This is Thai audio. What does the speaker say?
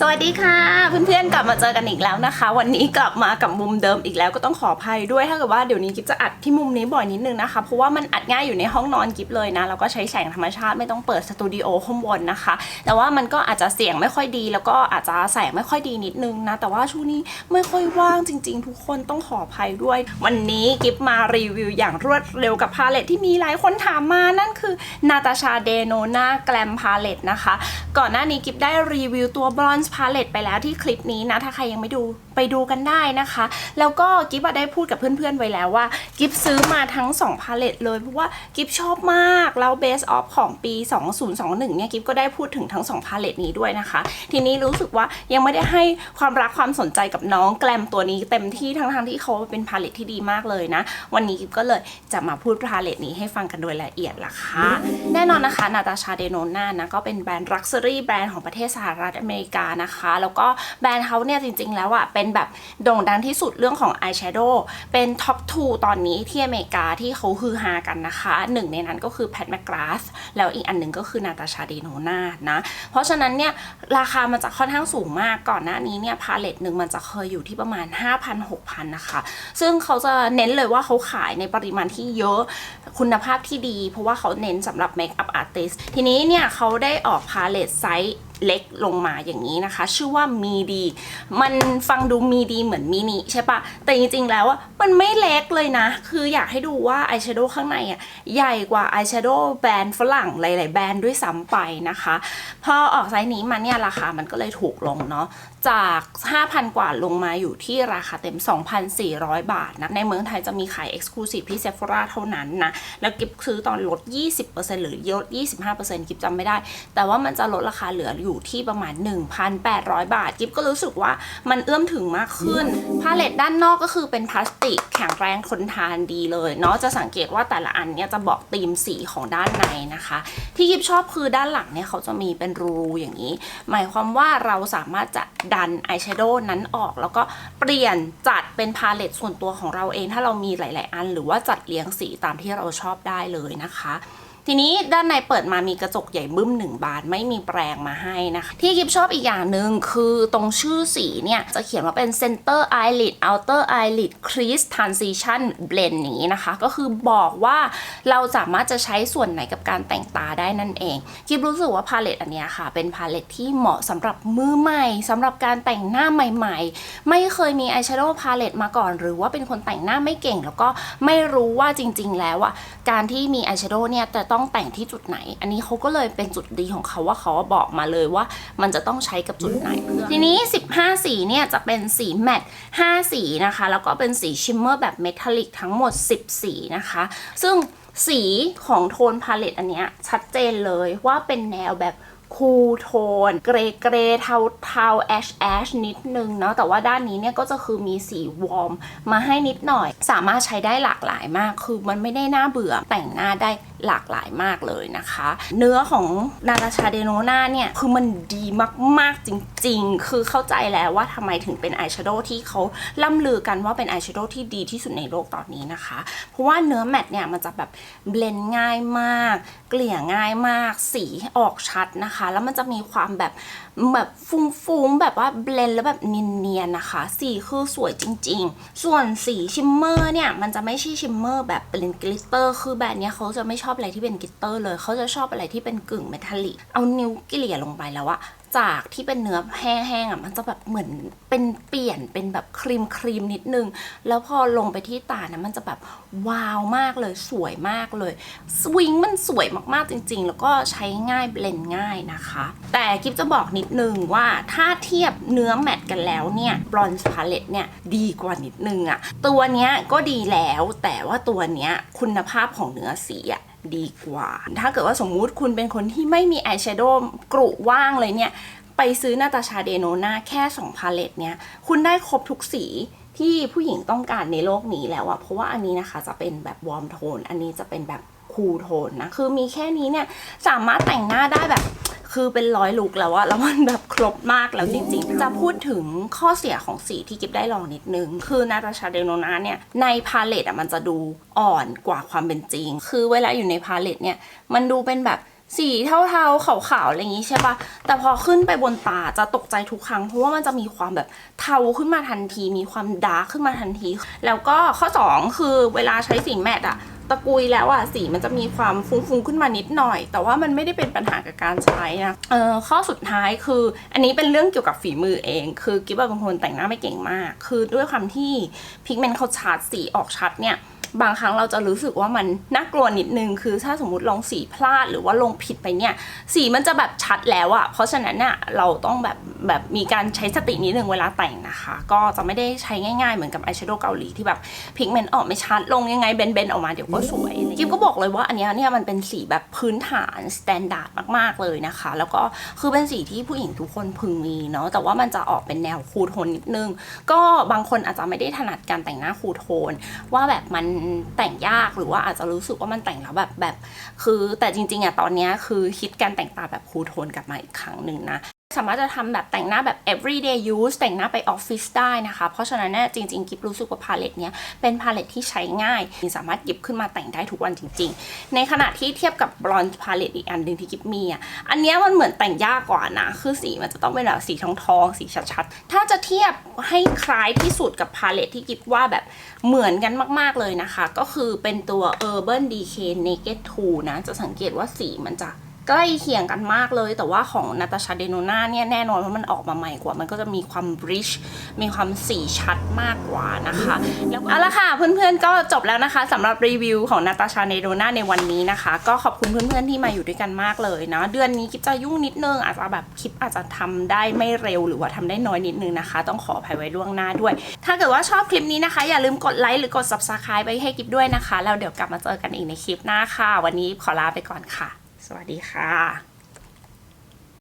สวัสดีค่ะ เพื่อนๆกลับมาเจอกันอีกแล้วนะคะ วันนี้กลับมากับมุมเดิมอีกแล้วก็ต้องขออภัยด้วยถ้าเกิดว่าเดี๋ยวนี้กิฟจะอัดที่มุมนี้บ่อยนิดนึงนะคะเพราะว่ามันอัดง่ายอยู่ในห้องนอนกิฟเลยนะแล้วก็ใช้แสงธรรมชาติไม่ต้องเปิดสตูดิโอข้างบนนะคะ แต่ว่ามันก็อาจจะเสียงไม่ค่อยดี แล้วก็อาจจะแสงไม่ค่อยดีนิดนึงนะแต่ว่าช่วงนี้ไม่ค่อยว่างจริง ๆ ทุกคนต้องขออภัยด้วย วันนี้กิฟมารีวิวอย่างรวดเร็วกับพาเลตที่มีหลายคนถามมานั่นคือนาตาชาเดโนนาแกลมพาเลตนะคะ ก่อนหน้านี้กิฟได้รีวิวตัวบรอนซพาเลตไปแล้วที่คลิปนี้นะ ถ้าใครยังไม่ดูไปดูกันได้นะคะ แล้วก็กิฟอะได้พูดกับเพื่อนๆไว้แล้วว่า กิฟซื้อมาทั้ง 2 พาเลตเลย เพราะว่ากิฟชอบมาก แล้วเบสออฟของปี 2021 เนี่ย กิฟก็ได้พูดถึงทั้ง 2 พาเลตนี้ด้วยนะคะ ทีนี้รู้สึกว่ายังไม่ได้ให้ความรักความสนใจกับน้องแกลมตัวนี้เต็มที่ทั้งๆที่เขาเป็นพาเลตที่ดีมากเลยนะ วันนี้กิฟก็เลยจะมาพูดพาเลตนี้ให้ฟังกันโดยละเอียดละค่ะแน่นอนนะคะนาตาชาเดโนนานะก็เป็นแบรนด์ลักชัวรี่แบรนด์ของประเทศสหรัฐอเมริกานะคะ แล้วก็แบรนด์เขาเนี่ยจริง ๆ แล้วอะ่ะเป็นแบบโด่งดังที่สุดเรื่องของอายแชโดว์เป็นท็อป2ตอนนี้ที่อเมริกาที่เขาฮือฮากันนะคะหนึ่งในนั้นก็คือแพทแมกกราสแล้วอีกอันหนึ่งก็คือนาตาชาเดโนนานะ เพราะฉะนั้นเนี่ยราคามันจะค่อนข้างสูงมากก่อนหน้านี้เนี่ยพาเลตหนึ่งมันจะเคยอยู่ที่ประมาณ 5,000-6,000นะคะ ซึ่งเขาจะเน้นเลยว่าเขาขายในปริมาณที่เยอะคุณภาพที่ดี เพราะว่าเขาเน้นสำหรับเมคอัพอาร์ติสทีนี้เนี่ยเขาได้ออกพาเลตไซส์ เล็กลงมาอย่างนี้นะคะ ชื่อว่ามีดี มันฟังดูมีดีเหมือนมินิใช่ปะแต่จริงๆแล้วอะมันไม่เล็กเลยนะ คืออยากให้ดูว่าอายแชโดว์ข้างในอะใหญ่กว่าอายแชโดว์แบรนด์ฝรั่งหลาย ๆ แบรนด์ด้วยซ้ำไปนะคะ พอออกไซส์นี้มาเนี่ยราคามันก็เลยถูกลงเนาะจาก 5,000 กว่าลงมาอยู่ที่ราคาเต็ม 2,400 บาทนะ ในเมืองไทยจะมีขาย Exclusive ที่ Sephora เท่านั้นนะ แล้วกิฟซื้อตอนลด 20%หรือลด25%กิฟจำไม่ได้ แต่ว่ามันจะลดราคาเหลืออยอยู่ที่ประมาณ 1,800 บาท กิฟก็รู้สึกว่ามันเอื้อมถึงมากขึ้น พาเลตด้านนอกก็คือเป็นพลาสติกแข็งแรงทนทานดีเลยเนาะจะสังเกตว่าแต่ละอันเนี่ยจะบอกธีมสีของด้านในนะคะ ที่กิฟชอบคือด้านหลังเนี่ยเขาจะมีเป็นรูอย่างนี้ หมายความว่าเราสามารถจะดันอายแชโดว์นั้นออก แล้วก็เปลี่ยนจัดเป็นพาเลตส่วนตัวของเราเอง ถ้าเรามีหลาย ๆ อัน หรือว่าจัดเรียงสีตามที่เราชอบได้เลยนะคะ ทีนี้ด้านในเปิดมามีกระจกใหญ่บึ้มหนึ่งบานไม่มีแปรงมาให้นะคะ ที่กิฟชอบอีกอย่างหนึ่งคือตรงชื่อสีเนี่ย จะเขียนว่าเป็น center eyelid outer eyelid crease transition blend นี้นะคะ ก็คือบอกว่าเราสามารถจะใช้ส่วนไหนกับการแต่งตาได้นั่นเองกิฟรู้สึกว่าพาเลตอันนี้ค่ะ เป็นพาเลตที่เหมาะสำหรับมือใหม่สำหรับการแต่งหน้าใหม่ ๆ ไม่เคยมีอายแชโดว์พาเลตมาก่อน หรือว่าเป็นคนแต่งหน้าไม่เก่ง แล้วก็ไม่รู้ว่าจริง ๆ แล้วอะการที่มีอายแชโดว์เนี่ยจะต้องแต่งที่จุดไหน อันนี้เขาก็เลยเป็นจุดดีของเขาว่าเขาบอกมาเลยว่า มันจะต้องใช้กับจุดไหน ทีนี้ 15 สีเนี่ยจะเป็นสีแมตต์5สีนะคะ แล้วก็เป็นสีชิมเมอร์แบบเมทัลลิกทั้งหมด 10 สีนะคะ ซึ่งสีของโทนพาเลตอันเนี้ยชัดเจนเลยว่าเป็นแนวแบบคูลโทน เกรย์เกรย์เทาเทาแอชแอชนิดนึงเนาะแต่ว่าด้านนี้เนี่ยก็จะคือมีสีวอร์มมาให้นิดหน่อย สามารถใช้ได้หลากหลายมาก คือมันไม่ได้น่าเบื่อแต่งหน้าได้หลากหลายมากเลยนะคะ เนื้อของนาตาชาเดโนนาเนี่ยคือมันดีมากๆจริงๆ คือเข้าใจแล้วว่าทำไมถึงเป็นอายแชโดว์ที่เขาล่ำลือกันว่าเป็นอายแชโดว์ที่ดีที่สุดในโลกตอนนี้นะคะ เพราะว่าเนื้อแมตต์เนี่ยมันจะแบบเบลนด์ง่ายมาก เกลี่ยง่ายมาก สีออกชัดนะคะ แล้วมันจะมีความแบบแบบฟุ้งๆแบบว่าเบลนด์แล้วแบบเนียนๆนะคะ สีคือสวยจริง ๆ ส่วนสีชิมเมอร์เนี่ยมันจะไม่ใช่ชิมเมอร์แบบเป็นกลิตเตอร์คือแบรนด์เนี้ยเขาจะไม่ชอบอะไรที่เป็นกิตเตอร์เลยเขาจะชอบอะไรที่เป็นกึ่งเมทัลลิกเอานิ้วเกลี่ยลงไปแล้วอะจากที่เป็นเนื้อแห้งๆอะมันจะแบบเหมือนเป็นเปลี่ยนเป็นแบบครีมครีมนิดนึง แล้วพอลงไปที่ตานะมันจะแบบว้าวมากเลยสวยมากเลยสวิงมันสวยมากๆจริง ๆ แล้วก็ใช้ง่ายเบลนง่ายนะคะ แต่กิฟจะบอกนิดนึงว่าถ้าเทียบเนื้อแมทกันแล้วเนี่ยบรอนซ์พาเลตเนี่ยดีกว่านิดนึงอะตัวเนี้ยก็ดีแล้วแต่ว่าตัวเนี้ยคุณภาพของเนื้อสีอะ ดีกว่า ถ้าเกิดว่าสมมุติคุณเป็นคนที่ไม่มีอายแชโดว์กรุว่างเลยเนี่ย ไปซื้อนาตาชาเดโนนาแค่ 2 พาเลตเนี่ย คุณได้ครบทุกสีที่ผู้หญิงต้องการในโลกนี้แล้วอะเพราะว่าอันนี้นะคะจะเป็นแบบวอร์มโทน อันนี้จะเป็นแบบคูลโทนนะ คือมีแค่นี้เนี่ย สามารถแต่งหน้าได้แบบ คือเป็นร้อยลุกแล้วอะแล้วมันแบบครบมากแล้วจริงๆ จะพูดถึงข้อเสียของสีที่กิฟได้ลองนิดนึง คือนาตาชาเดโนนาเนี่ย ในพาเลตอะมันจะดูอ่อนกว่าความเป็นจริง คือเวลาอยู่ในพาเลตเนี่ย มันดูเป็นแบบสีเทาๆขาวๆอะไรอย่างงี้ใช่ปะแต่พอขึ้นไปบนตาจะตกใจทุกครั้ง เพราะว่ามันจะมีความแบบเทาขึ้นมาทันที มีความดาร์ขึ้นมาทันที แล้วก็ข้อ 2 คือเวลาใช้สีแมตต์อะ ตะกุยแล้วอะสีมันจะมีความฟุ้งๆขึ้นมานิดหน่อย แต่ว่ามันไม่ได้เป็นปัญหากับการใช้นะเออข้อสุดท้ายคือ อันนี้เป็นเรื่องเกี่ยวกับฝีมือเอง คือกิ๊บอะเป็นคนแต่งหน้าไม่เก่งมาก คือด้วยความที่พิกเมนต์เขาชาร์จสีออกชัดเนี่ย บางครั้งเราจะรู้สึกว่ามันน่ากลัวนิดนึง คือถ้าสมมติลงสีพลาดหรือว่าลงผิดไปเนี่ย สีมันจะแบบชัดแล้วอะเพราะฉะนั้นน่ะเราต้องแบบแบบมีการใช้สตินิดนึงเวลาแต่งนะคะ ก็จะไม่ได้ใช้ง่ายๆ เหมือนกับอายแชโดว์เกาหลีที่แบบพิกเมนต์ออกไม่ชัด ลงยังไงเบนๆออกมาเดี๋ยวก็สวยกิฟก็บอกเลยว่าอันนี้เนี่ยมันเป็นสีแบบพื้นฐานสแตนดาร์ดมากๆเลยนะคะ แล้วก็คือเป็นสีที่ผู้หญิงทุกคนพึงมีเนาะแต่ว่ามันจะออกเป็นแนวคูลโทนนิดนึง ก็บางคนอาจจะไม่ได้ถนัดการแต่งหน้าคูลโทนว่าแบบมันแต่งยากหรือว่าอาจจะรู้สึกว่ามันแต่งแล้วแบบแบบ คือแต่จริงๆอะตอนนี้คือคิดการแต่งตาแบบคูโทนกลับมาอีกครั้งหนึ่งนะ สามารถจะทำแบบแต่งหน้าแบบ everyday use แต่งหน้าไปออฟฟิศได้นะคะ เพราะฉะนั้นเนี่ยจริงๆ กิฟรู้สึกว่าพาเลตเนี้ยเป็นพาเลตที่ใช้ง่ายสามารถหยิบขึ้นมาแต่งได้ทุกวันจริง ๆ ในขณะที่เทียบกับบลอนพาเลตอีกอันหนึ่งที่กิฟมีอะอันเนี้ยมันเหมือนแต่งยากกว่านะ คือสีมันจะต้องเป็นแบบสีทองทองๆสีชัดๆ ถ้าจะเทียบให้คล้ายที่สุดกับพาเลตที่กิฟว่าแบบเหมือนกันมากๆเลยนะคะ ก็คือเป็นตัว Urban Decay Naked 2นะจะสังเกตว่าสีมันจะ ใกล้เคียงกันมากเลย แต่ว่าของนาตาชาเดโนนาเนี่ยแน่นอนว่ามันออกมาใหม่กว่า มันก็จะมีความบริชมีความสีชัดมากกว่านะคะ แล้วเอาละค่ะเพื่อนๆก็จบแล้วนะคะสำหรับรีวิวของนาตาชาเดโนนาในวันนี้นะคะ ก็ขอบคุณเพื่อนๆที่มาอยู่ด้วยกันมากเลยนะเดือนนี้กิ๊บจะยุ่งนิดนึงอาจจะแบบคลิปอาจจะทำได้ไม่เร็วหรือว่าทำได้น้อยนิดนึงนะคะ ต้องขออภัยไว้ล่วงหน้าด้วย ถ้าเกิดว่าชอบคลิปนี้นะคะ อย่าลืมกดไลค์หรือกด subscribe ไปให้กิ๊บด้วยนะคะแล้วเดี๋ยวกลับมาเจอกันอีกในคลิปหน้าค่ะ วันนี้ขอลาไปก่อนค่ะ สวัสดีค่ะ